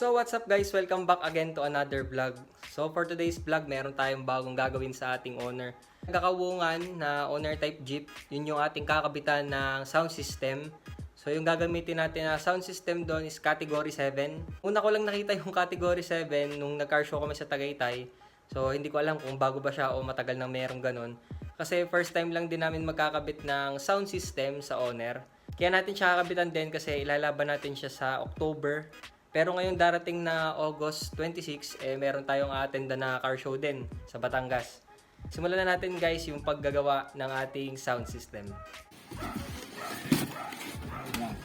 So what's up guys? Welcome back again to another vlog. So for today's vlog, meron tayong bagong gagawin sa ating owner. Kakawungan na owner type Jeep, yun yung ating kakabitan ng sound system. So yung gagamitin natin na sound system doon is category 7. Una ko lang nakita yung category 7 nung nag-car show kami sa Tagaytay. So hindi ko alam kung bago ba siya o matagal nang merong ganun. Kasi first time lang din namin magkakabit ng sound system sa owner. Kaya natin siya kakabitan din kasi ilalaban natin siya sa October. Pero ngayon darating na August 26, eh meron tayong attenda na car show din sa Batangas. Simulan na natin guys yung paggagawa ng ating sound system.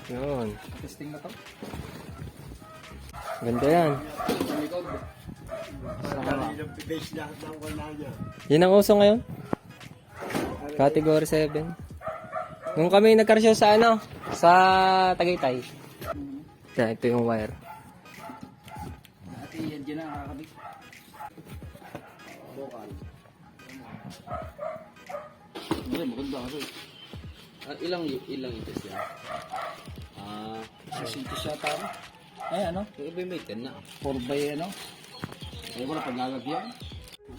Yun. Testing na to. Ganda yan. Yan ang uso ngayon. Category 7. Nung kami nag-car show sa ano, sa Tagaytay. Yan, ito yung wire. Dati yan dyan na nakakabit. Bokal. Hindi, maganda kasi. Ah, ilang ilang inches yan? Ah, Susinto siya tama. Ay ano? yung iba may 10 na. 4 by ano? Ayaw ko na paglalagyan.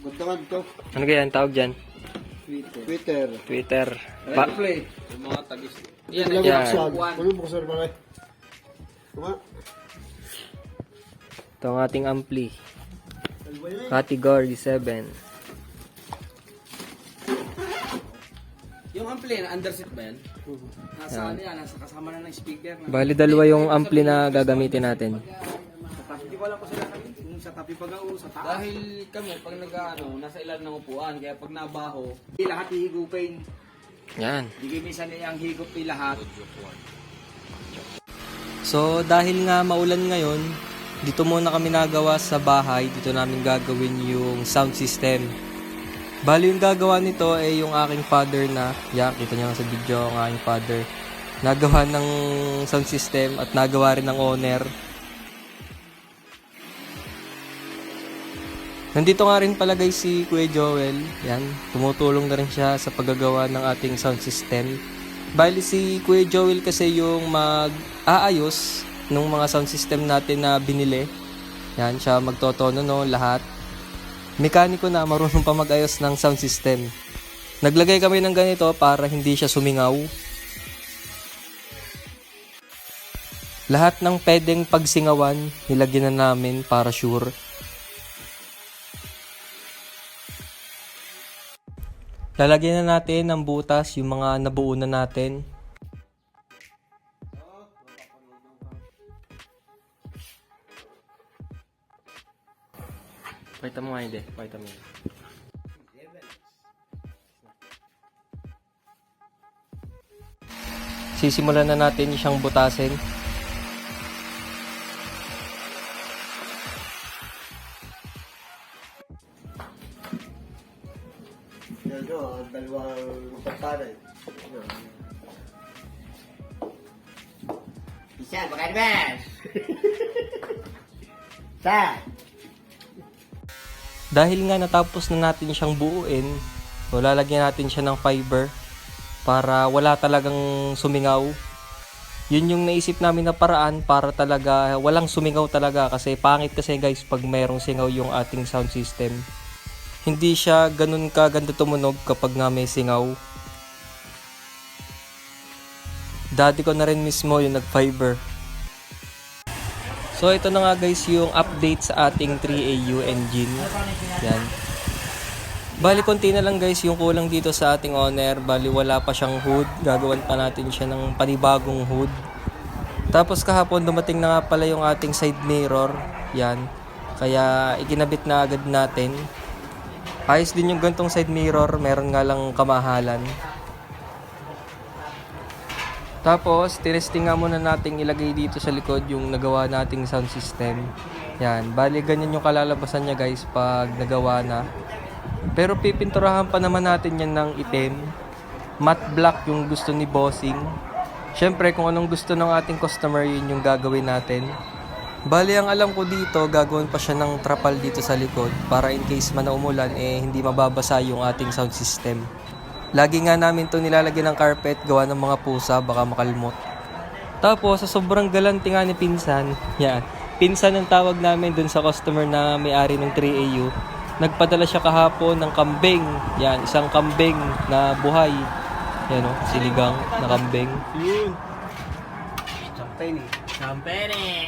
Ganda nga to. Ano kaya ang tawag dyan? Twitter. Twitter. Twitter. Ay, Pa- play. Yung mga tagis. Yan, yan. buksan? One. Ano buksan ba rin? Tuma? Ito ang ating ampli. Ano? Category 7. yung ampli na underseat ba yan? Nasa ano yan, nasa kasama na ng speaker. Na. Bali dalawa yung ampli na gagamitin natin. Sa tabi, di ko alam kung sila kami. Kung sa tabi pag sa taas. Dahil kami, pag nag-ano, nasa ilan ng upuan, kaya pag nabaho, Hindi lahat hihigupin. Yan. Hindi kayo minsan ang higup ni lahat. So dahil nga maulan ngayon, dito muna kami nagawa sa bahay. Dito namin gagawin yung sound system. Bali yung gagawa nito ay yung aking father na, yan, kita niyo sa video ang aking father. Nagawa ng sound system at nagawa rin ng owner. Nandito nga rin pala guys si Kuya Joel. Yan, tumutulong na rin siya sa paggagawa ng ating sound system. Bali si Kuya Joel kasi yung mag-aayos ng mga sound system natin na binili. Yan, siya magtotono no, lahat. Mekaniko na, marunong pa mag-ayos ng sound system. Naglagay kami ng ganito para hindi siya sumingaw. Lahat ng pwedeng pagsingawan, nilagyan na namin para sure. Lalagyan na natin ng butas yung mga nabuo na natin. Pakita mo nga hindi. Pakita mo. Sisimulan na natin siyang butasin. Yan o, ang dalawang pagtanay. Isa, baka naman. Sa. Dahil nga natapos na natin siyang buuin, so lalagyan natin siya ng fiber para wala talagang sumingaw. Yun yung naisip namin na paraan para talaga walang sumingaw talaga kasi pangit kasi guys pag mayroong singaw yung ating sound system. Hindi siya ganun kaganda tumunog kapag nga may singaw. Dati ko na rin mismo yung nag-fiber. So ito na nga guys yung update sa ating 3AU engine. Yan. Bali konti na lang guys yung kulang dito sa ating owner. Bali wala pa siyang hood. Gagawan pa natin siya ng panibagong hood. Tapos kahapon dumating na nga pala yung ating side mirror. Yan. Kaya ikinabit na agad natin. Ayos din yung gantong side mirror. Meron nga lang kamahalan. Tapos, tinesting nga muna nating ilagay dito sa likod yung nagawa nating sound system. Yan, bali ganyan yung kalalabasan niya guys pag nagawa na. Pero pipinturahan pa naman natin yan ng itim. Matte black yung gusto ni Bossing. Siyempre, kung anong gusto ng ating customer, yun yung gagawin natin. Bali, ang alam ko dito, gagawin pa siya ng trapal dito sa likod para in case man na eh hindi mababasa yung ating sound system. Lagi nga namin to nilalagyan ng carpet gawa ng mga pusa baka makalmot. Tapos sa sobrang galante nga ni Pinsan, yan, pinsan ng tawag namin dun sa customer na may-ari ng 3AU. Nagpadala siya kahapon ng kambing. Yan, isang kambing na buhay. Yan o, siligang na kambing. Yun. Champagne eh.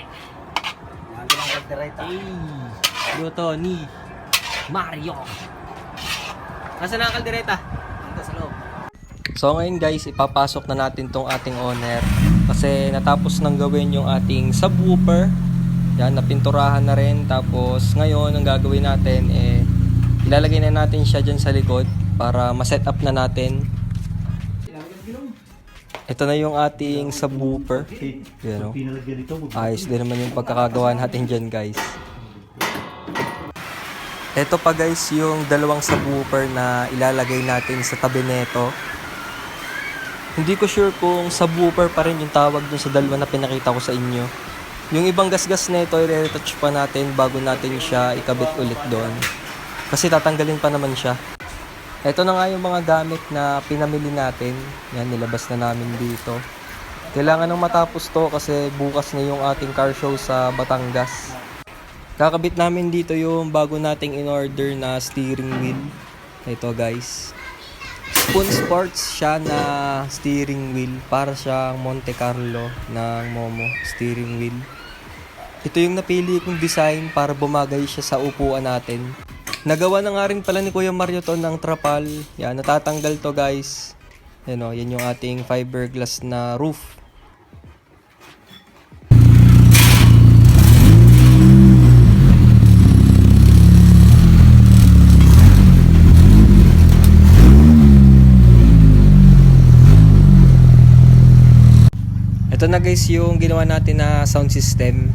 Ko lang kaldereta. Luto ni Mario. Nasaan na ang kaldereta? So ngayon guys, ipapasok na natin tong ating owner kasi natapos nang gawin yung ating subwoofer. Yan, napinturahan na rin. Tapos ngayon, ang gagawin natin, eh, ilalagay na natin siya dyan sa likod para ma-set up na natin. Ito na yung ating subwoofer. Yan o. Ayos din naman yung pagkakagawa natin dyan guys. Ito pa guys yung dalawang subwoofer na ilalagay natin sa tabi nito. Hindi ko sure kung subwoofer pa rin yung tawag dun sa dalawa na pinakita ko sa inyo. Yung ibang gasgas nito, i-retouch pa natin bago natin siya ikabit ulit doon. Kasi tatanggalin pa naman siya. Ito na nga yung mga gamit na pinamili natin. Yan, nilabas na namin dito. Kailangan nang matapos to kasi bukas na yung ating car show sa Batangas. Kakabit namin dito yung bago nating in-order na steering wheel. Ito guys. Spoon Sports siya na steering wheel. Para siyang Monte Carlo ng Momo steering wheel. Ito yung napili kong design para bumagay siya sa upuan natin. Nagawa na nga rin pala ni Kuya Mario to ng trapal. Yan, natatanggal to guys. Yan o, yan yung ating fiberglass na roof. Ito na guys yung ginawa natin na sound system.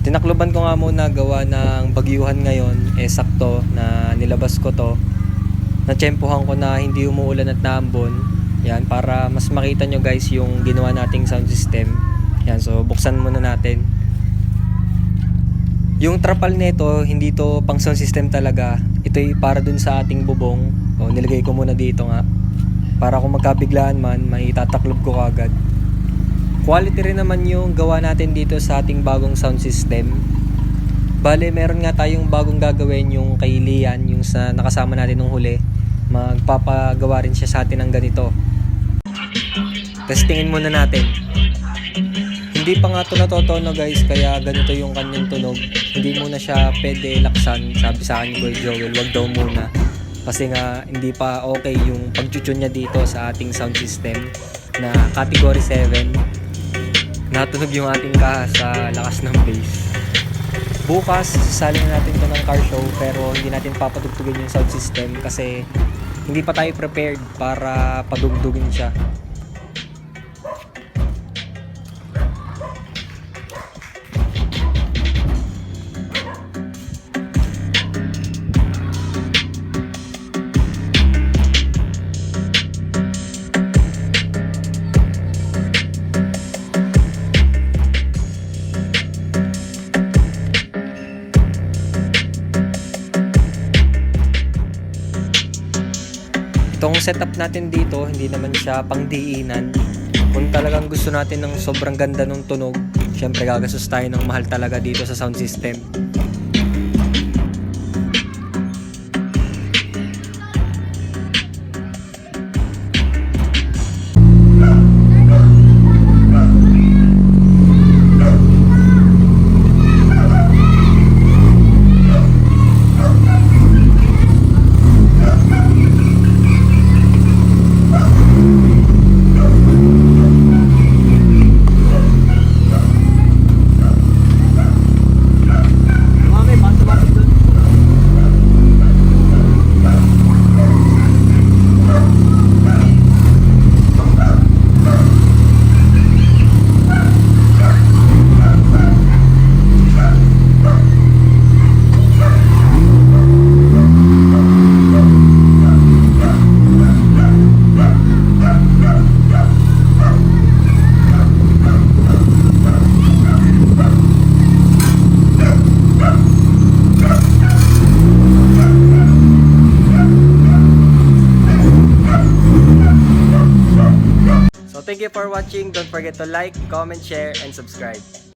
Tinakloban ko nga muna gawa ng bagyuhan ngayon. Eh sakto na nilabas ko to. Natsyempohan ko na hindi umuulan at naambon. Yan, para mas makita nyo guys yung ginawa nating sound system. Yan, so buksan muna natin. Yung trapal nito, hindi to pang sound system talaga. Ito'y para dun sa ating bubong. O, nilagay ko muna dito nga. Para kung magkabiglaan man, may tataklob ko kagad. Quality rin naman yung gawa natin dito sa ating bagong sound system. Bale, meron nga tayong bagong gagawin yung kay Lian, yung sa nakasama natin nung huli. Magpapagawa rin siya sa atin ng ganito. Testingin muna natin. Hindi pa nga ito natutono guys, kaya ganito yung kanyang tunog. Hindi muna siya pwede laksan. Sabi sa akin ni Boy Joel, wag daw muna. Kasi nga hindi pa okay yung pagtutune niya dito sa ating sound system na category 7 natunog yung ating kaha sa lakas ng bass. Bukas, sasali na natin to ng car show pero hindi natin papatugtugin yung sound system kasi hindi pa tayo prepared para padugdugin siya. Setup natin dito, hindi naman siya pangdiinan. Kung talagang gusto natin ng sobrang ganda ng tunog, syempre gagastos tayo ng mahal talaga dito sa sound system. You for watching. Don't forget to like, comment, share, and subscribe.